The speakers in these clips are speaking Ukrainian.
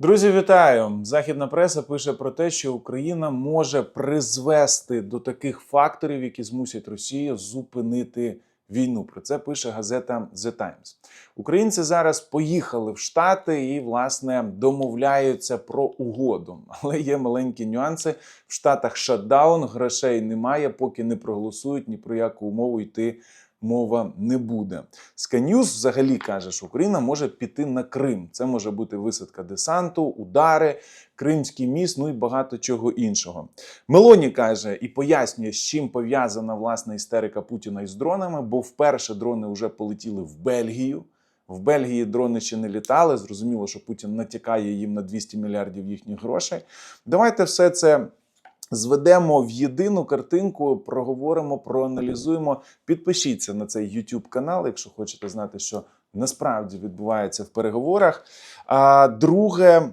Друзі, вітаю! Західна преса пише про те, що Україна може призвести до таких факторів, які змусять Росію зупинити війну. Про це пише газета The Times. Українці зараз поїхали в Штати і, власне, домовляються про угоду. Але є маленькі нюанси. В Штатах шатдаун, грошей немає, поки не проголосують ні про яку умову йти. Мова не буде. News взагалі каже, що Україна може піти на Крим. Це може бути висадка десанту, удари, Кримський міст, ну і багато чого іншого. Мелоні каже і пояснює, з чим пов'язана власне істерика Путіна із дронами, бо вперше дрони вже полетіли в Бельгію. В Бельгії дрони ще не літали. Зрозуміло, що Путін натякає їм на 200 мільярдів їхніх грошей. Давайте все це. Зведемо в єдину картинку, проговоримо, проаналізуємо. Підпишіться на цей YouTube канал, якщо хочете знати, що насправді відбувається в переговорах. А друге,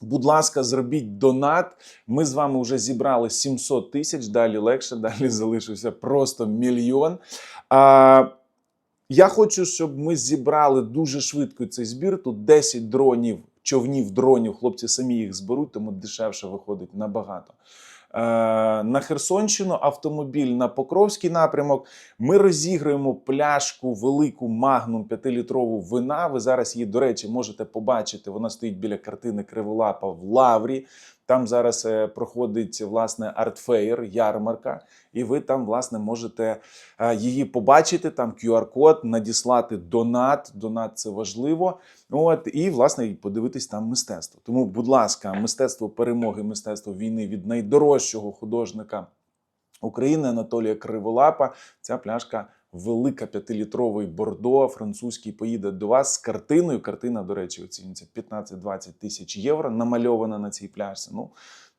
будь ласка, зробіть донат. Ми з вами вже зібрали 700 тисяч. Далі легше, далі залишився просто мільйон. А, я хочу, щоб ми зібрали дуже швидко цей збір. Тут 10 дронів, човнів дронів. Хлопці самі їх зберуть, тому дешевше виходить набагато. Е, на Херсонщину автомобіль на Покровський напрямок. Ми розіграємо пляшку велику магнум 5-літрову вина. Ви зараз її, до речі, можете побачити. Вона стоїть біля картини Криволапа в Лаврі. Там зараз е, проходить власне артфеєр, ярмарка, і ви там власне можете е, її побачити. Там QR-код, надіслати донат. Донат це важливо. От і власне подивитись там мистецтво. Тому, будь ласка, мистецтво перемоги, мистецтво війни від найдорожчого художника України Анатолія Криволапа. Ця пляшка велика п'ятилітровий бордо. Французький поїде до вас з картиною. Картина, до речі, оцінюється 15-20 тисяч євро. Намальована на цій пляшці. Ну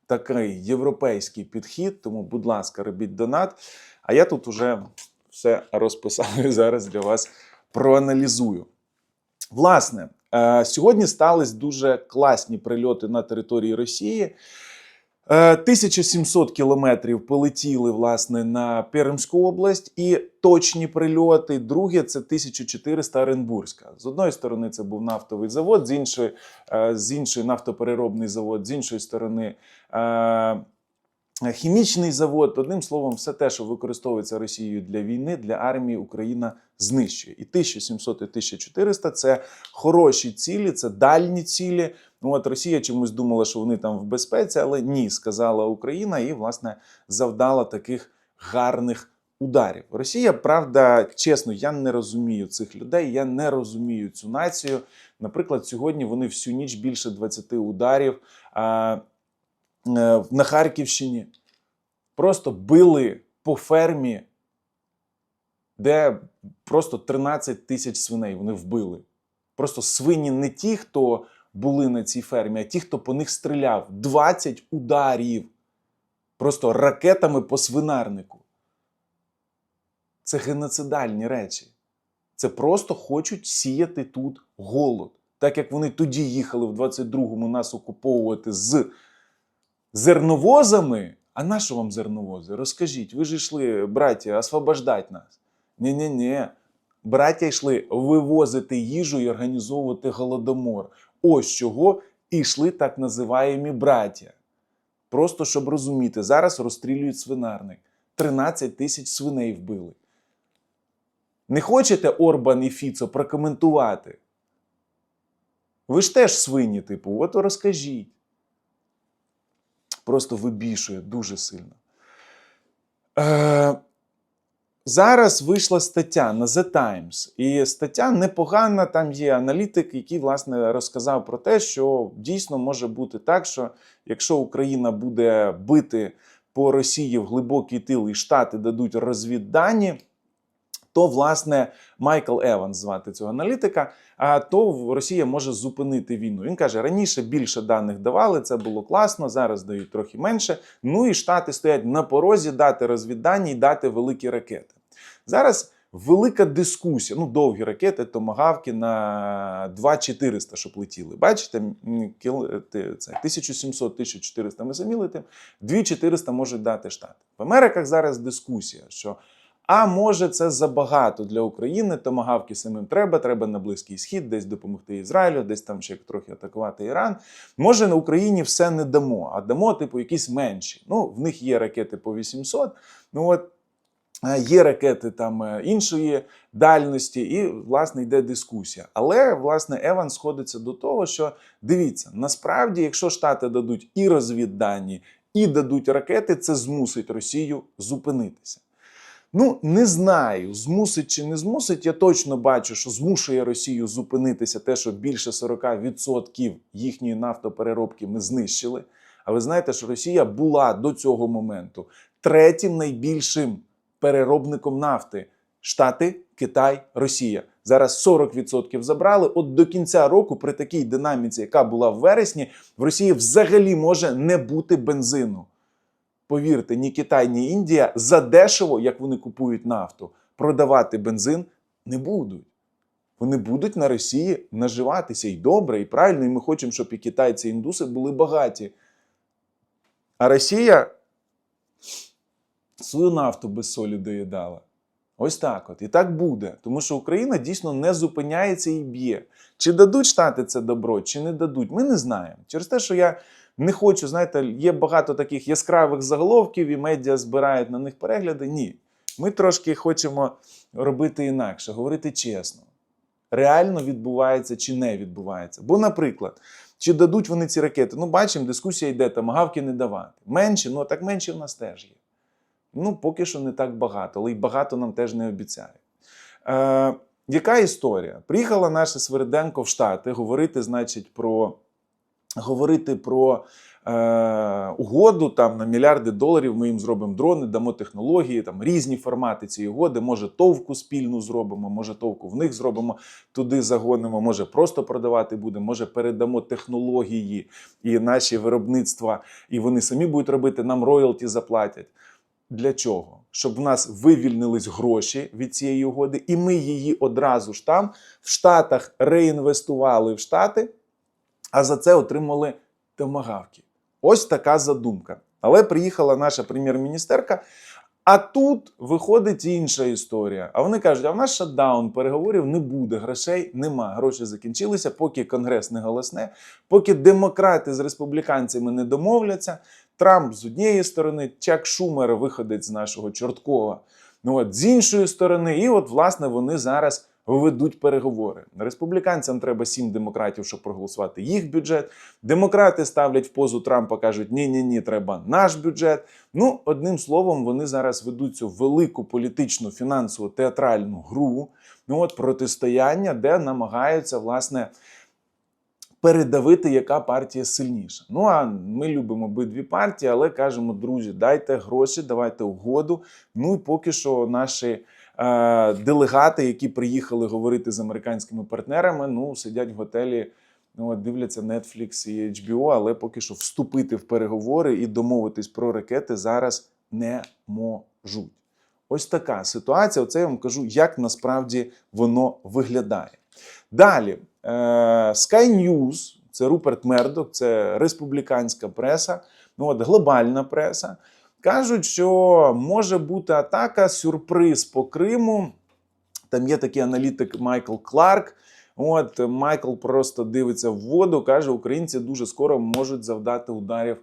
такий європейський підхід. Тому, будь ласка, робіть донат. А я тут уже все розписав і зараз для вас проаналізую. Власне, е, сьогодні стались дуже класні прильоти на території Росії. Е, 1700 кілометрів полетіли власне на Пермську область і точні прильоти. Друге це 1400 Оренбурзька. З одної сторони, це був нафтовий завод, з іншої, е, з іншої нафтопереробний завод, з іншої сторони. Е, Хімічний завод, одним словом, все те, що використовується Росією для війни, для армії Україна знищує. І 1700 і 1400 – це хороші цілі, це дальні цілі. Ну от Росія чомусь думала, що вони там в безпеці, але ні, сказала Україна, і власне завдала таких гарних ударів. Росія, правда, чесно, я не розумію цих людей, я не розумію цю націю. Наприклад, сьогодні вони всю ніч більше 20 ударів. На Харківщині просто били по фермі, де просто 13 тисяч свиней вони вбили. Просто свині не ті, хто були на цій фермі, а ті, хто по них стріляв. 20 ударів. Просто ракетами по свинарнику. Це геноцидальні речі. Це просто хочуть сіяти тут голод. Так як вони тоді їхали в 22-му нас окуповувати з зерновозами. А на що вам зерновози? Розкажіть, ви ж йшли, браття, освобождати нас. Ні-ні-ні. Браття йшли вивозити їжу і організовувати голодомор. Ось чого йшли так називаємі браття. Просто щоб розуміти, зараз розстрілюють свинарник. 13 тисяч свиней вбили. Не хочете Орбан і Фіцо прокоментувати? Ви ж теж свині, типу, от розкажіть. Просто вибішує дуже сильно. Е, зараз вийшла стаття на The Times, і стаття непогана. Там є аналітик, який власне розказав про те, що дійсно може бути так, що якщо Україна буде бити по Росії в глибокий тил і Штати дадуть розвіддані, то власне Майкл Еванс звати цього аналітика. А то Росія може зупинити війну. Він каже: раніше більше даних давали, це було класно. Зараз дають трохи менше. Ну і штати стоять на порозі дати розвіддані і дати великі ракети. Зараз велика дискусія. Ну, довгі ракети, томагавки на 2400, щоб летіли. Бачите, це 1700-1400 ми самі летимо, 2400 можуть дати штати. В Америках зараз дискусія, що А може, це забагато для України. Томагавки самим треба, треба на Близький Схід, десь допомогти Ізраїлю, десь там ще трохи атакувати Іран. Може, на Україні все не дамо, а дамо, типу, якісь менші. Ну, в них є ракети по 800. Ну от е, є ракети там е, іншої дальності, і власне йде дискусія. Але власне Еван сходиться до того, що дивіться, насправді, якщо Штати дадуть і розвіддані, і дадуть ракети, це змусить Росію зупинитися. Ну, не знаю, змусить чи не змусить. Я точно бачу, що змушує Росію зупинитися те, що більше 40% їхньої нафтопереробки ми знищили. А ви знаєте, що Росія була до цього моменту третім найбільшим переробником нафти. Штати, Китай, Росія. Зараз 40% забрали. От до кінця року, при такій динаміці, яка була в вересні, в Росії взагалі може не бути бензину. Повірте, ні Китай, ні Індія задешево, як вони купують нафту, продавати бензин не будуть. Вони будуть на Росії наживатися і добре, і правильно, і ми хочемо, щоб і китайці, і індуси були багаті. А Росія свою нафту без солі доїдала. Ось так от. І так буде. Тому що Україна дійсно не зупиняється і б'є. Чи дадуть Штати це добро, чи не дадуть, ми не знаємо. Через те, що я не хочу, знаєте, є багато таких яскравих заголовків, і медіа збирають на них перегляди. Ні. Ми трошки хочемо робити інакше, говорити чесно. Реально відбувається чи не відбувається. Бо, наприклад, чи дадуть вони ці ракети? Ну, бачимо, дискусія йде, там гавки не давати. Менше, ну так менше в нас теж є. Ну, поки що не так багато, але й багато нам теж не обіцяє. Е, яка історія? Приїхала наша Свериденко в Штати говорити, значить, про говорити про е, угоду там на мільярди доларів. Ми їм зробимо дрони, дамо технології, там різні формати цієї угоди. Може, товку спільну зробимо, може, товку в них зробимо, туди загонимо, може просто продавати будемо, може передамо технології і наші виробництва, і вони самі будуть робити, нам роялті заплатять. Для чого? Щоб в нас вивільнились гроші від цієї угоди, і ми її одразу ж там в Штатах реінвестували в Штати, а за це отримали томагавки. Ось така задумка. Але приїхала наша прем'єр-міністерка. А тут виходить інша історія. А вони кажуть: а в нас шатдаун, переговорів не буде, грошей нема. Гроші закінчилися, поки конгрес не голосне, поки демократи з республіканцями не домовляться. Трамп з однієї сторони, Чак Шумер виходить з нашого Чорткова. Ну от з іншої сторони, і от власне вони зараз ведуть переговори. Республіканцям треба сім демократів, щоб проголосувати їх бюджет. Демократи ставлять в позу Трампа, кажуть: ні, ні, ні, треба наш бюджет. Ну, одним словом, вони зараз ведуть цю велику політичну, фінансову театральну гру. Ну от протистояння, де намагаються власне. Передавити, яка партія сильніша. Ну а ми любимо обидві партії, але кажемо, друзі, дайте гроші, давайте угоду. Ну і поки що наші делегати, які приїхали говорити з американськими партнерами, ну сидять в готелі, ну дивляться Netflix і HBO, але поки що вступити в переговори і домовитись про ракети зараз не можуть. Ось така ситуація. Оце я вам кажу, як насправді воно виглядає. Далі, е, Sky News, це Руперт Мердок, це республіканська преса, ну от глобальна преса. Кажуть, що може бути атака, сюрприз по Криму. Там є такий аналітик Майкл Кларк. От Майкл просто дивиться в воду, каже, українці дуже скоро можуть завдати ударів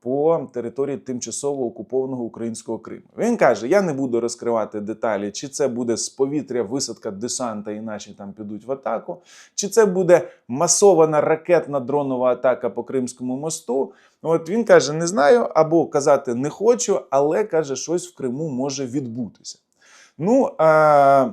по території тимчасово окупованого українського Криму. Він каже: я не буду розкривати деталі, чи це буде з повітря висадка десанта, і наші там підуть в атаку, чи це буде масована ракетна дронова атака по Кримському мосту. От він каже: не знаю, або казати не хочу, але каже, щось в Криму може відбутися. Ну а.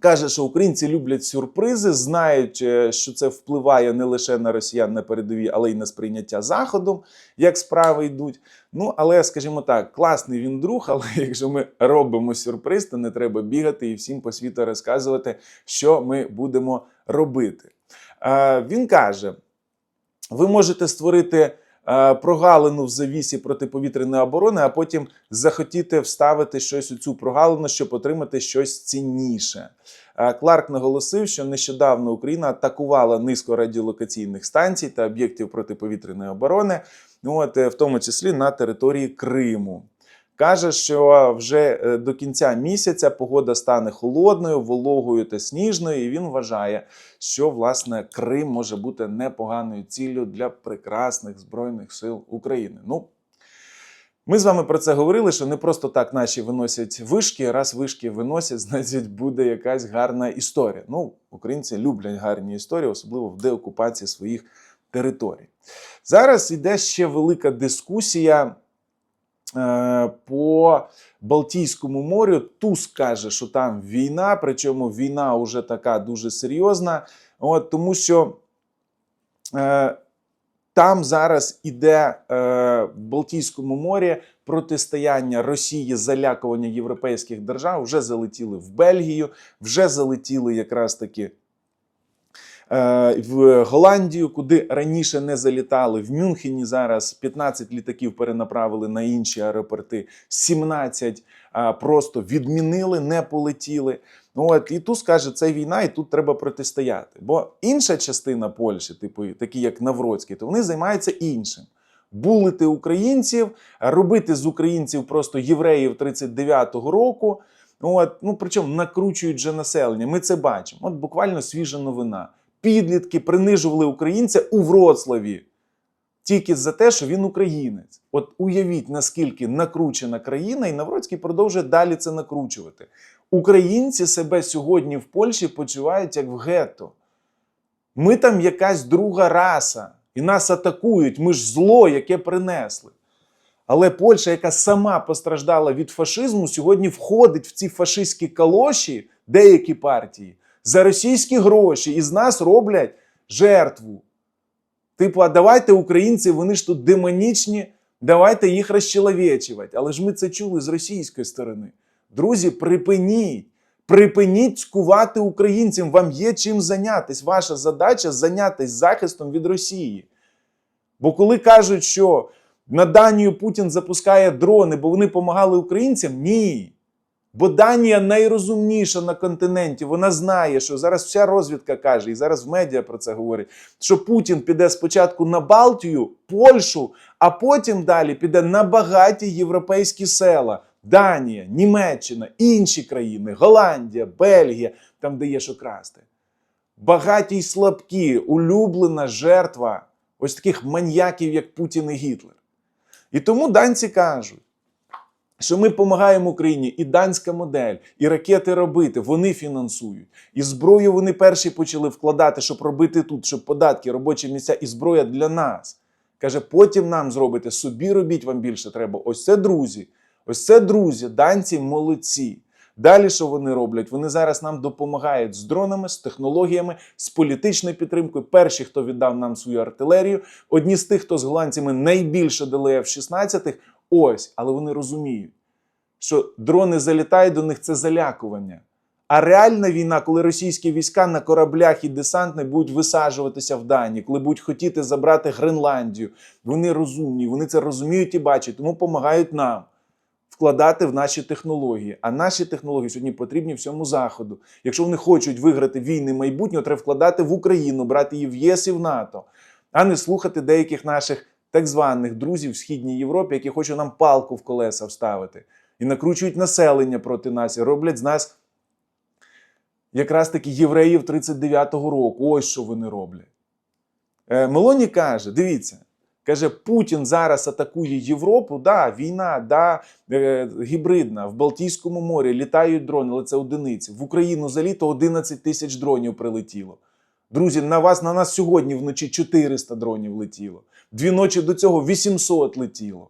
Каже, що українці люблять сюрпризи, знають, е, що це впливає не лише на росіян на передовій, але й на сприйняття заходом, як справи йдуть. Ну, але, скажімо так, класний він друг, але якщо ми робимо сюрприз, то не треба бігати і всім по світу розказувати, що ми будемо робити. Е, Він каже: ви можете створити. Е, Прогалину в завісі протиповітряної оборони, а потім захотіти вставити щось у цю прогалину, щоб отримати щось цінніше. Е, Кларк наголосив, що нещодавно Україна атакувала низку радіолокаційних станцій та об'єктів протиповітряної оборони, от е, в тому числі на території Криму. Каже, що вже е, до кінця місяця погода стане холодною, вологою та сніжною, і він вважає, що власне Крим може бути непоганою ціллю для прекрасних збройних сил України. Ну, ми з вами про це говорили, що не просто так наші виносять вишки. Раз вишки виносять, значить буде якась гарна історія. Ну, українці люблять гарні історії, особливо в деокупації своїх територій. Зараз іде ще велика дискусія по Балтійському морю. Туск каже, що там війна, причому війна вже така дуже серйозна. От, тому що. Е, там зараз іде е, в Балтійському морі протистояння Росії, залякування європейських держав. Вже залетіли в Бельгію, вже залетіли якраз таки е, в Голландію, куди раніше не залітали. В Мюнхені зараз 15 літаків перенаправили на інші аеропорти, 17 е, просто відмінили, не полетіли. От і тут скаже, це війна, і тут треба протистояти. Бо інша частина Польщі, типу такі як Навроцький, то вони займаються іншим. Булити українців, робити з українців просто євреїв 39-го року. От, ну причому накручують же населення. Ми це бачимо. От буквально свіжа новина. Підлітки принижували українця у Вроцлаві тільки за те, що він українець. От уявіть, наскільки накручена країна, і Навроцький продовжує далі це накручувати. Українці себе сьогодні в Польщі почувають як в гетто. Ми там якась друга раса, і нас атакують. Ми ж зло, яке принесли. Але Польща, яка сама постраждала від фашизму, сьогодні входить в ці фашистські калоші, деякі партії, за російські гроші і з нас роблять жертву. Типу, а давайте українці, вони ж тут демонічні, давайте їх розчеловечувати. Але ж ми це чули з російської сторони. Друзі, припиніть. Припиніть цькувати українцям. Вам є чим зайнятися. Ваша задача зайнятися захистом від Росії. Бо коли кажуть, що на Данію Путін запускає дрони, бо вони допомагали українцям, ні. Бо Данія найрозумніша на континенті. Вона знає, що зараз вся розвідка каже, і зараз в медіа про це говорять, що Путін піде спочатку на Балтію, Польщу, а потім далі піде на багаті європейські села. Данія, Німеччина, інші країни, Голландія, Бельгія, там де є що красти. Багаті й слабкі, улюблена жертва ось таких маньяків, як Путін і Гітлер. І тому данці кажуть, що ми допомагаємо Україні, і данська модель, і ракети робити, вони фінансують. І зброю вони перші почали вкладати, щоб робити тут, щоб податки, робочі місця і зброя для нас. Каже, потім нам зробите, собі робіть вам більше треба. Ось це друзі. Ось це друзі, данці молодці. Далі що вони роблять? Вони зараз нам допомагають з дронами, з технологіями, з політичною підтримкою. Перші, хто віддав нам свою артилерію, одні з тих, хто з голландцями найбільше дали F-16, ось, але вони розуміють, що дрони залітають до них це залякування. А реальна війна, коли російські війська на кораблях і десантне будуть висаджуватися в Данії, коли будуть хотіти забрати Гренландію, вони розумні, вони це розуміють і бачать, тому допомагають нам вкладати в наші технології. А наші технології сьогодні потрібні всьому заходу. Якщо вони хочуть виграти війни майбутнього, треба вкладати в Україну, брати її в ЄС і в НАТО, а не слухати деяких наших так званих друзів в Східній Європі, які хочуть нам палку в колеса вставити і накручують населення проти нас, і роблять з нас якраз таки євреїв 39-го року. Ось що вони роблять. Е, Мелоні каже: дивіться. Каже, Путін зараз атакує Європу. Да, війна, да, е, гібридна в Балтійському морі літають дрони, але це одиниці. В Україну за літо 11 тисяч дронів прилетіло. Друзі, на вас на нас сьогодні вночі 400 дронів летіло. Дві ночі до цього 800 летіло.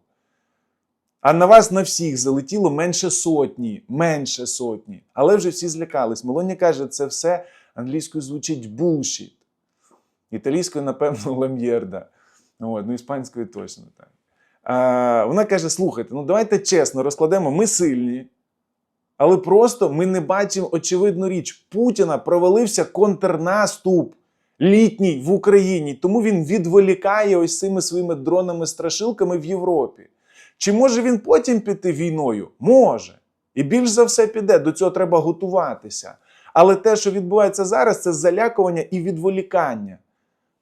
А на вас на всіх залетіло менше сотні, менше сотні. Але вже всі злякались. Мелоні каже, це все англійською звучить bullshit. Італійською, напевно, лам'єрда. От, ну, іспанською точно так. А, Вона каже: слухайте, ну давайте чесно розкладемо, ми сильні, але просто ми не бачимо очевидну річ. Путіна провалився контрнаступ літній в Україні, тому він відволікає ось цими своїми дронами-страшилками в Європі. Чи може він потім піти війною? Може. І більш за все піде. До цього треба готуватися. Але те, що відбувається зараз, це залякування і відволікання.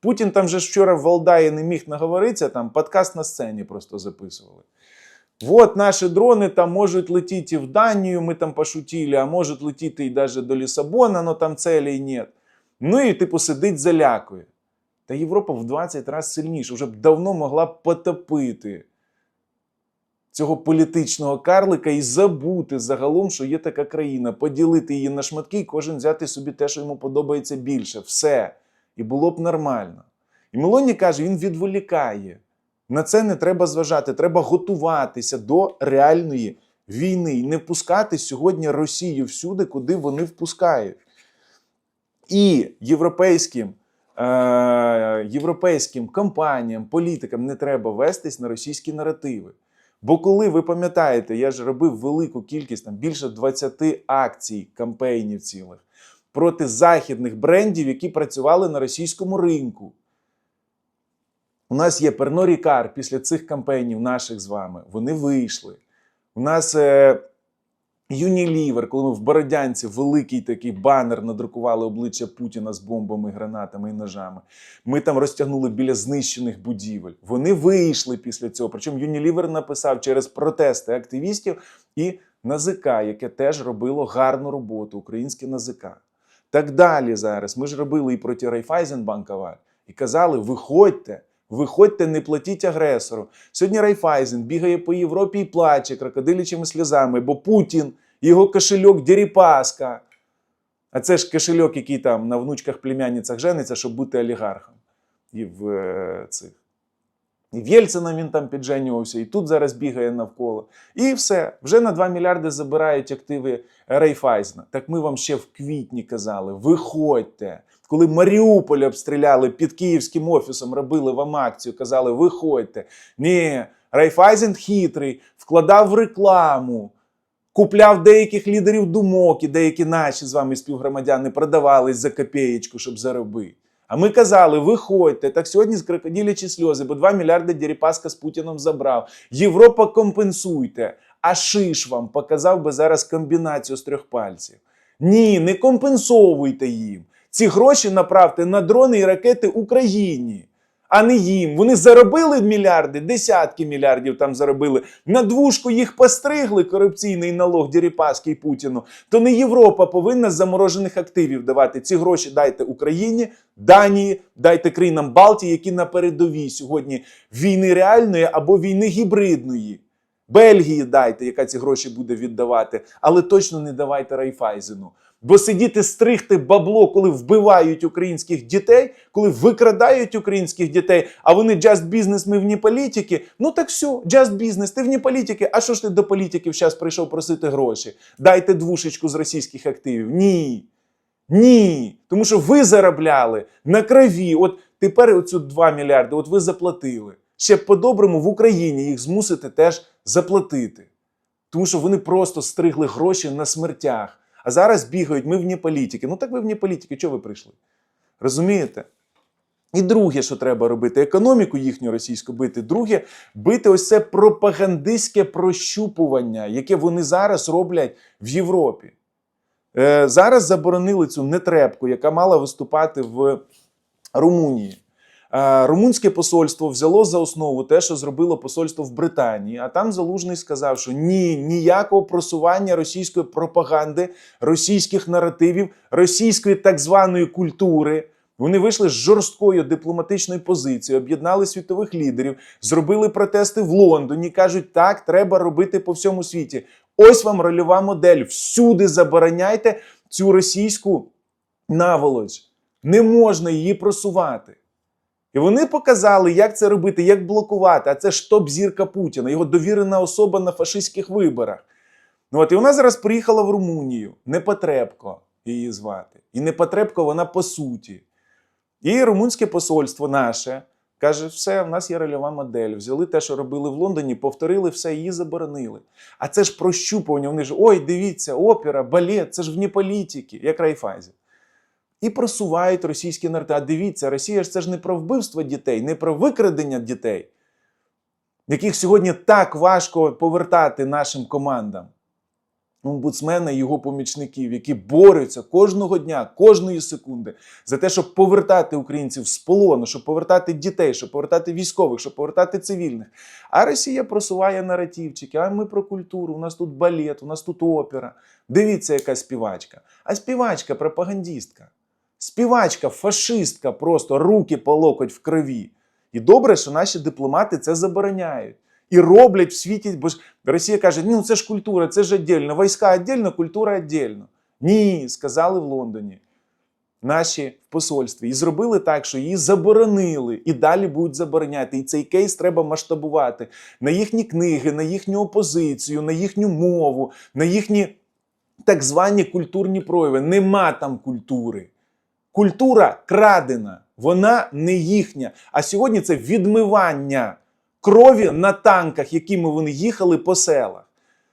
Путін там же вчора в Валдаї не міг наговоритися, там подкаст на сцені просто записували. Вот наші дрони там можуть летіти в Данію, ми там пошутили, а можуть летіти і навіть до Лісабона, але там целей нет. Ну і типу сидить залякує. Та Європа в 20 разів сильніша, вже б давно могла б потопити цього політичного карлика і забути загалом, що є така країна, поділити її на шматки, і кожен взяти собі те, що йому подобається більше. Все. І було б нормально. І Мелоні каже, він відволікає. На це не треба зважати. Треба готуватися до реальної війни і не впускати сьогодні Росію всюди, куди вони впускають. І європейським, е, європейським компаніям, політикам не треба вестись на російські наративи. Бо коли ви пам'ятаєте, я ж робив велику кількість, там більше 20 акцій, кампейнів цілих проти західних брендів, які працювали на російському ринку. У нас є Перно Рікар після цих кампейнів наших з вами. Вони вийшли. У нас е, Unilever, коли ми в Бородянці великий такий банер надрукували обличчя Путіна з бомбами, гранатами і ножами. Ми там розтягнули біля знищених будівель. Вони вийшли після цього. Причому Unilever написав через протести активістів і НАЗК, яке теж робило гарну роботу, українське НАЗК. Так далі зараз. Ми ж робили і проти Райфайзенбанкова, і казали: виходьте. Виходьте, не платіть агресору. Сьогодні Райфайзен бігає по Європі і плаче крокодилячими сльозами, бо Путін, його кошельок Дерипаска. А це ж кошельок, який там на внучках племянницях жениться, щоб бути олігархом. І в е, цих. І в Єльцина він там підженювався, і тут зараз бігає навколо. І все. Вже на 2 мільярди забирають активи Райфайзена. Так ми вам ще в квітні казали: виходьте. Коли Маріуполь обстріляли під київським офісом, робили вам акцію, казали: виходьте. Ні, Райфайзен хитрий, вкладав в рекламу, купляв деяких лідерів думок, і деякі наші з вами співгромадяни продавались за копієчку, щоб заробити. А ми казали, виходьте. Так сьогодні з крокодилячі сльози, бо 2 мільярди Дерипаска з Путіном забрав. Європа компенсуйте. А шиш вам показав би зараз комбінацію з трьох пальців. Ні, не компенсовуйте їм. Ці гроші направте на дрони і ракети Україні, а не їм. Вони заробили мільярди, десятки мільярдів там заробили. На двушку їх постригли корупційний налог Дерипаски і Путіну. То не Європа повинна з заморожених активів давати. Ці гроші дайте Україні, Данії, дайте країнам Балтії, які на передовій сьогодні війни реальної або війни гібридної. Бельгії дайте, яка ці гроші буде віддавати, але точно не давайте Райфайзену. Бо сидіти стригти бабло, коли вбивають українських дітей, коли викрадають українських дітей, а вони just бізнес, ми вні політики. Ну так все, just бізнес, ти вні політики. А що ж ти до політиків зараз прийшов просити гроші? Дайте двушечку з російських активів. Ні. Ні. Тому що ви заробляли на крові. От тепер оцю 2 мільярди, от ви заплатили. Ще по-доброму в Україні їх змусите теж заплатити. Тому що вони просто стригли гроші на смертях. А зараз бігають, ми вні політики. Ну так ви вні політики, чого ви прийшли? Розумієте? І друге, що треба робити, економіку їхню російську бити. Друге, бити ось це пропагандистське прощупування, яке вони зараз роблять в Європі. Е, зараз заборонили цю нетрепку, яка мала виступати в Румунії. Е, Румунське посольство взяло за основу те, що зробило посольство в Британії. А там Залужний сказав, що ні, ніякого просування російської пропаганди, російських наративів, російської так званої культури. Вони вийшли з жорсткою дипломатичною позицією, об'єднали світових лідерів, зробили протести в Лондоні. кажуть, так треба робити по всьому світі. Ось вам рольова модель. Всюди забороняйте цю російську наволоч. Не можна її просувати. І вони показали, як це робити, як блокувати. А це ж топ-зірка Путіна, його довірена особа на фашистських виборах. Ну от і вона зараз приїхала в Румунію. Непотребко її звати. І Непотребко вона по суті. І румунське посольство наше каже: все, в нас є рольова модель. Взяли те, що робили в Лондоні, повторили все, її заборонили. А це ж прощупування. Вони ж ой, дивіться, опера, балет, це ж вні політики, як Райфайзен. І просувають російські наративи. А дивіться, Росія ж це ж не про вбивство дітей, не про викрадення дітей, яких сьогодні так важко повертати нашим командам. омбудсмена і його помічників, які борються кожного дня, кожної секунди за те, щоб повертати українців з полону, щоб повертати дітей, щоб повертати військових, щоб повертати цивільних. А Росія просуває наративчики. А ми про культуру. У нас тут балет, у нас тут опера. Дивіться, яка співачка. А співачка пропагандістка. Співачка, фашистка, просто руки по локоть в крові. І добре, що наші дипломати це забороняють. І роблять в світі, бо ж Росія каже: ну це ж культура, це ж віддільно. Війська віддільно, культура віддільно. Ні, сказали в Лондоні наші в посольстві і зробили так, що її заборонили і далі будуть забороняти. І цей кейс треба масштабувати на їхні книги, на їхню опозицію, на їхню мову, на їхні так звані культурні прояви. Нема там культури. Культура крадена, вона не їхня. А сьогодні це відмивання крові на танках, якими вони їхали по селах.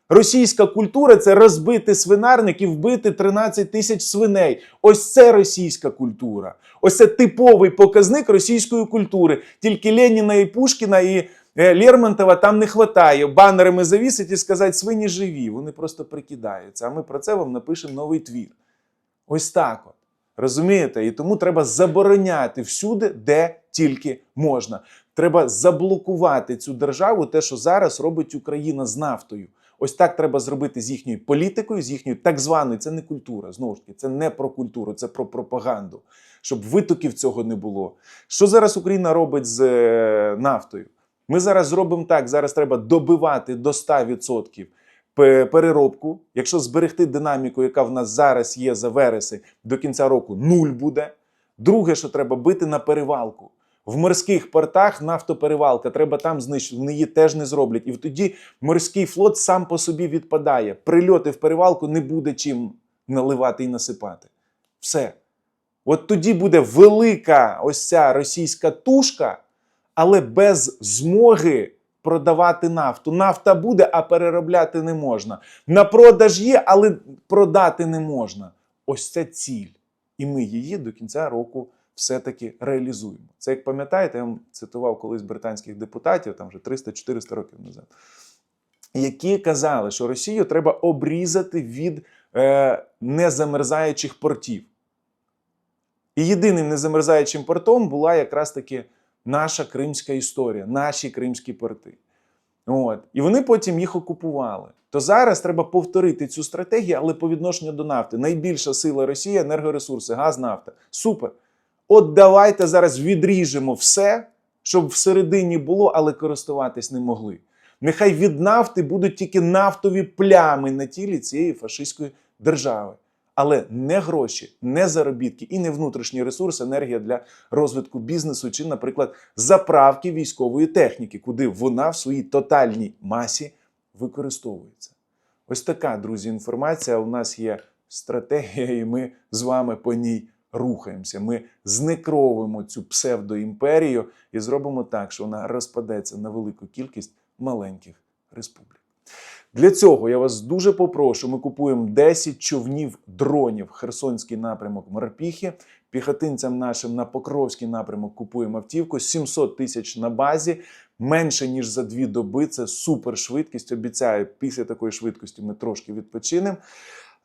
Російська культура це розбити свинарник і вбити 13 тисяч свиней. Ось це російська культура. Ось це типовий показник російської культури. Тільки Леніна і Пушкіна і е, Лермонтова там не вистачає. Банерами завісити і сказати, свині живі. Вони просто прикидаються. А ми про це вам напишемо новий твір. Ось так. Розумієте? І тому треба забороняти всюди, де тільки можна. Треба заблокувати цю державу, те, що зараз робить Україна з нафтою. Ось так треба зробити з їхньою політикою, з їхньою так званою. Це не культура. Знову ж таки, це не про культуру, це про пропаганду, щоб витоків цього не було. Що зараз Україна робить з е, нафтою? Ми зараз зробимо так: зараз треба добивати до 100% пе- переробку. Якщо зберегти динаміку, яка в нас зараз є за вересень, до кінця року нуль буде. Друге, що треба бити на перевалку. В морських портах нафтоперевалка, треба там знищити, вони її теж не зроблять. І тоді морський флот сам по собі відпадає. Прильоти в перевалку не буде чим наливати і насипати. Все. От тоді буде велика ось ця російська тушка, але без змоги продавати нафту. Нафта буде, а переробляти не можна. На продаж є, але продати не можна. Ось це ціль. І ми її до кінця року все-таки реалізуємо. Це, як пам'ятаєте, я вам цитував колись британських депутатів, там вже 300-400 років назад, які казали, що Росію треба обрізати від е, незамерзаючих портів. І єдиним незамерзаючим портом була якраз таки наша кримська історія, наші кримські порти. От. І вони потім їх окупували. То зараз треба повторити цю стратегію, але по відношенню до нафти. Найбільша сила Росії енергоресурси, газ, нафта. Супер. От давайте зараз відріжемо все, щоб всередині було, але користуватись не могли. Нехай від нафти будуть тільки нафтові плями на тілі цієї фашистської держави. Але не гроші, не заробітки і не внутрішній ресурс, енергія для розвитку бізнесу чи, наприклад, заправки військової техніки, куди вона в своїй тотальній масі використовується. Ось така, друзі, інформація. У нас є стратегія, і ми з вами по ній рухаємося. Ми знекровуємо цю псевдоімперію і зробимо так, що вона розпадеться на велику кількість маленьких республік. Для цього я вас дуже попрошу. Ми купуємо 10 човнів дронів Херсонський напрямок Морпіхи. Піхотинцям нашим на Покровський напрямок купуємо автівку 700 тисяч на базі. Менше ніж за дві доби. Це супер швидкість. Обіцяю, після такої швидкості ми трошки відпочинемо.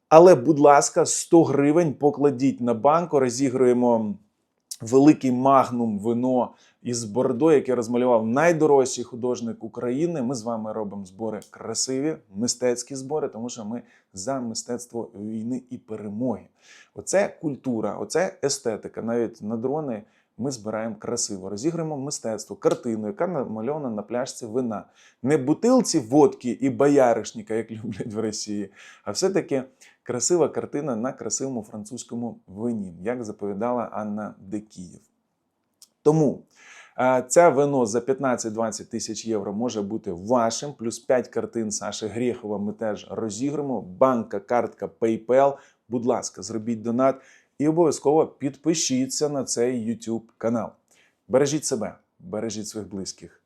Але, будь ласка, 100 гривень покладіть на банку, розігруємо великий магнум вино із Бордо, яке розмалював найдорожчий художник України. Ми з вами робимо збори красиві, мистецькі збори, тому що ми за мистецтво війни і перемоги. Оце культура, оце естетика. Навіть на дрони ми збираємо красиво. Розіграємо мистецтво, картину, яка намальована на пляшці вина. Не бутилці водки і бояришника, як люблять в Росії, а все-таки красива картина на красивому французькому вині, як заповідала Анна Декіїв. Тому це вино за 15-20 тисяч євро може бути вашим, плюс 5 картин Саші Грєхова ми теж розіграємо. Банка, картка, PayPal. Будь ласка, зробіть донат і обов'язково підпишіться на цей YouTube канал. Бережіть себе, бережіть своїх близьких.